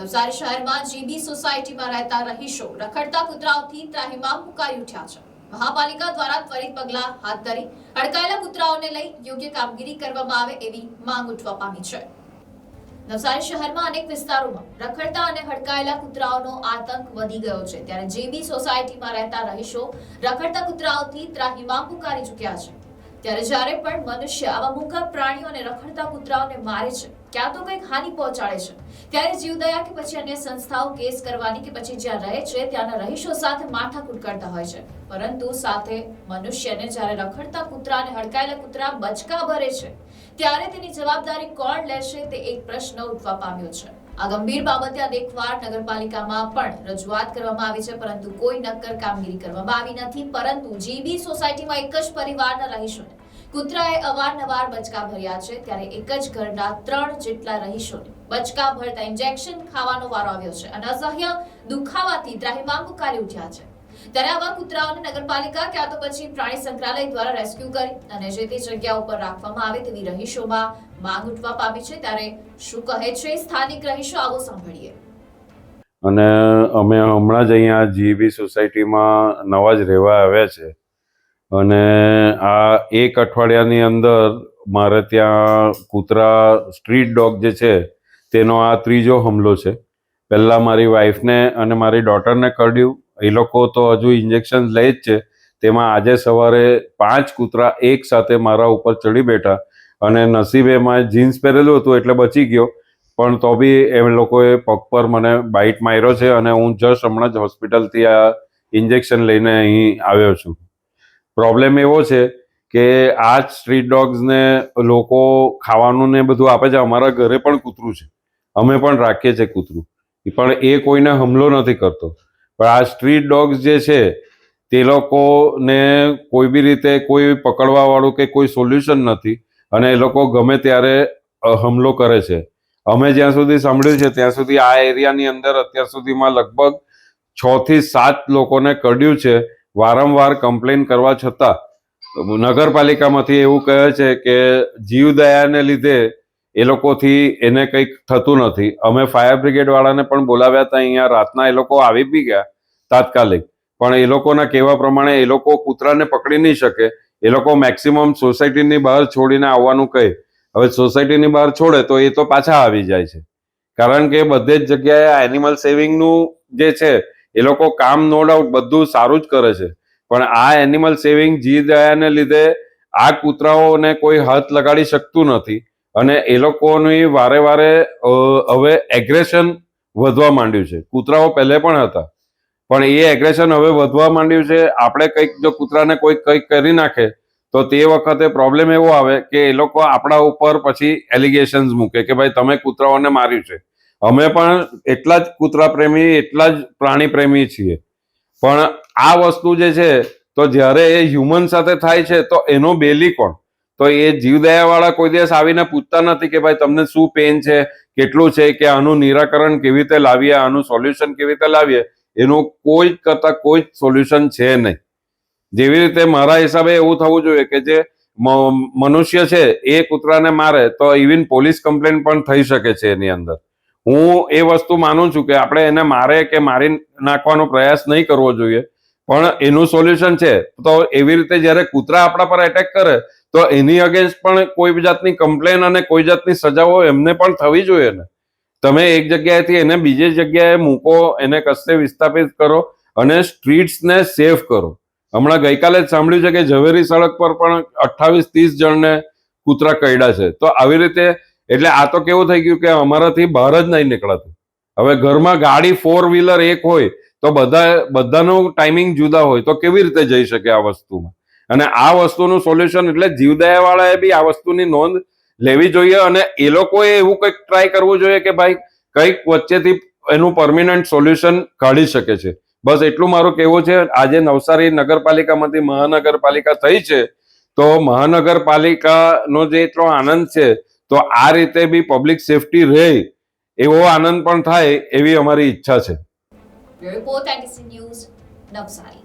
નવસારી શહેરમાં જીબી સોસાયટીમાં રહેતા રહીશો રખડતા કૂતરાઓથી ત્રાહિમામ મુકાઈ ઉઠ્યા છે. મહાપાલિકા દ્વારા ત્વરિત પગલાં હાથ ધરી અડકાયેલા કૂતરાઓને લઈ યોગ્ય કામગીરી કરવામાં આવે એવી માંગ ઉઠવા પામી છે. નવસારી શહેરમાં અનેક વિસ્તારોમાં રખડતા અને હડકાયેલા કૂતરાઓનો આતંક વધી ગયો છે. ત્યારે જેબી સોસાયટીમાં રહેતા રહીશો રખડતા કૂતરાઓથી ત્રાહિમામ પુકારી ચૂક્યા છે. ત્યારે જ્યારે પણ મનુષ્ય આવા મૂંગા પ્રાણીઓ અને રખડતા કૂતરાઓને મારે છે, ક્યાં તો કંઈક હાનિ પહોંચાડે છે. ત્યારે જીવદયા કે પછી અન્ય સંસ્થાઓ કેસ કરવાની કે પછી જ્યાં રહે છે, ત્યાંના રહીશો સાથે માથાકૂટ કરતા હોય છે. પરંતુ સાથે મનુષ્યને જ્યારે રખડતા કૂતરા અને હડકાયેલા કૂતરા બચકા ભરે છે, ત્યારે તેની જવાબદારી કોણ લેશે તે એક પ્રશ્ન ઉઠવા પામ્યો છે. આ ગંભીર બાબતે અનેકવાર નગરપાલિકામાં પણ રજૂઆત કરવામાં આવી છે, પરંતુ કોઈ નક્કર કામગીરી કરવામાં આવી નથી, પરંતુ જીબી સોસાયટીમાં એક જ પરિવારના રહીશોને કૂતરાએ અવારનવાર બચકા ભર્યા છે, ત્યારે એક જ ઘરના ત્રણ જેટલા રહીશોને બચકા ભરતા ઇન્જેક્શન ખાવાનો વારો આવ્યો છે. અને અસહ્ય દુખાવાથી ત્રાહિમામ પુકારી ઉઠ્યા છે. ત્યારે આવા કૂતરાઓને નગરપાલિકા ક્યાં તો પછી પ્રાણી સંગ્રહાલય દ્વારા રેસ્ક્યુ કરી અને જે તે જગ્યા ઉપર રાખવામાં આવે તેવી રહીશોમાં માંગ ઉઠવા પામી છે. ત્યારે શું કહે છે સ્થાનિક રહીશો? આવો સાંભળીએ. અને અમે હમણાં જ અહીંયા જીબી સોસાયટીમાં નવા જ રહેવા આવ્યા છે. અને આ એક અઠવાડિયાની અંદર મારે ત્યાં કૂતરા સ્ટ્રીટ ડોગ જે છે, તેનો આ ત્રીજો હમલો છે. પહેલાં મારી વાઈફને અને મારી ડોટરને કરડ્યું. એ લોકો તો હજુ ઇન્જેક્શન લે જ છે. તેમાં આજે સવારે પાંચ કૂતરા એક સાથે મારા ઉપર ચડી બેઠા અને નસીબે મેં જીન્સ પહેરેલું હતું એટલે બચી ગયો. પણ તો બી એ લોકોએ પગ પર મને બાઇટ માર્યો છે અને હું જસ્ટ હમણાં જ હોસ્પિટલથી આ ઇન્જેક્શન લઈને અહીં આવ્યો છું. પ્રોબ્લેમ એવો છે કે આ સ્ટ્રીટ ડોગ્સને લોકો ખાવાનું ને બધું આપે છે. અમારા ઘરે પણ કૂતરું છે. અમે પણ રાખીએ છીએ કૂતરું. પણ એ કોઈને હમલો નથી કરતો. પણ આ સ્ટ્રીટ ડોગ્સ જે છે, તે લોકોને કોઈ બી રીતે કોઈ પકડવાવાળું કે કોઈ સોલ્યુશન નથી અને એ લોકો ગમે ત્યારે હમલો કરે છે. અમે જ્યાં સુધી સાંભળ્યું છે, ત્યાં સુધી આ એરિયાની અંદર અત્યાર સુધીમાં લગભગ છ થી સાત લોકોને કઢ્યું છે. વારંવાર કમ્પ્લેન કરવા છતાં, નગરપાલિકામાંથી એવું કહે છે કે જીવદયાને લીધે એ લોકોથી એને કંઈક થતું નથી. અમે ફાયર બ્રિગેડવાળાને પણ બોલાવ્યા હતા, અહીંયા રાતના એ લોકો આવી બી ગયા, તાત્કાલિક. પણ એ લોકોના કહેવા પ્રમાણે એ લોકો કૂતરાને પકડી નહીં શકે. એ લોકો મેક્સિમમ સોસાયટીની બહાર છોડીને આવવાનું કહે. હવે સોસાયટીની બહાર છોડે તો એ તો પાછા આવી જાય છે. કારણ કે બધે જ જગ્યાએ એનિમલ સેવિંગનું જે છે એ લોકો કામ નો ડાઉટ બધું સારું જ કરે છે. પણ આ એનિમલ સેવિંગ જી દયાને લીધે આ કૂતરાઓને કોઈ હાથ લગાડી શકતું નથી અને એ લોકોની વારે વારે હવે એગ્રેશન વધવા માંડ્યું છે. કૂતરાઓ પહેલે પણ હતા. પણ એ એગ્રેશન હવે વધવા માંડ્યું છે. આપણે કંઈક જો કૂતરાને કોઈ કંઈક કરી નાખે, તો તે વખતે પ્રોબ્લેમ એવો આવે કે એ લોકો આપણા ઉપર પછી એલિગેશન્સ મૂકે કે ભાઈ તમે કૂતરાઓને માર્યું છે. અમે પણ એટલા જ કૂતરા પ્રેમી, એટલા જ પ્રાણી પ્રેમી છીએ. પણ આ વસ્તુ જે છે, તો જ્યારે એ હ્યુમન સાથે થાય છે, તો એનો બેલી કોણ? તો એ જીવદયાવાળા કોઈ દિવસ આવીને પૂછતા નથી કે ભાઈ, તમને શું પેન છે? કેટલું છે કે આનું નિરાકરણ કેવી રીતે લાવીએ? આનું સોલ્યુશન કેવી રીતે લાવીએ? એનું કોઈ કરતા કોઈ જ સોલ્યુશન છે નહીં. જેવી રીતે મારા હિસાબે એવું થવું જોઈએ કે જે મનુષ્ય છે, એ કૂતરાને મારે, તો ઇવન પોલીસ કમ્પ્લેન પણ થઈ શકે છે એની અંદર. હું એ વસ્તુ માનું છું કે આપણે એને મારે કે મારી નાખવાનો પ્રયાસ નહીં કરવો જોઈએ. પણ એનું સોલ્યુશન છે. તો એવી રીતે જ્યારે કૂતરા આપણા પર એટેક કરે, તો એની અગેન્સ્ટ પણ કોઈ જાતની કમ્પ્લેન અને કોઈ જાતની સજાઓ એમને પણ થવી જોઈએ ને. તમે એક જગ્યાએથી એને બીજી જગ્યાએ મૂકો, એને કશે વિસ્થાપિત કરો અને સ્ટ્રીટ્સને સેફ કરો. હમણાં ગઈકાલે જ સાંભળ્યું છે કે ઝવેરી સડક પર પણ અઠ્ઠાવીસ ત્રીસ જણને કૂતરા કરડ્યા છે. તો આવી રીતે એટલે આ તો કેવું થઈ ગયું કે અમારાથી બહાર જ નહીં નીકળાતું. હવે ઘરમાં ગાડી ફોર વ્હીલર એક હોય, તો બધા, બધાનું ટાઈમિંગ જુદા હોય, તો કેવી રીતે જઈ શકે આ વસ્તુમાં? અને આ વસ્તુનું સોલ્યુશન એટલે જીવદયા વાળાએ બી આ વસ્તુની નોંધ લેવી જોઈએ અને એ લોકોએ એવું કંઈક ટ્રાય કરવું જોઈએ કે ભાઈ, કંઈક વચ્ચેથી એનું પરમિનન્ટ સોલ્યુશન કાઢી શકે છે. બસ એટલું મારું કહેવું છે, આજે નવસારી નગરપાલિકામાંથી મહાનગરપાલિકા થઈ છે, તો મહાનગરપાલિકાનો જે એટલો આનંદ છે તો આ રીતે બી પબ્લિક સેફટી રહે, એવો આનંદ પણ થાય એવી અમારી ઈચ્છા છે. Report news Navsari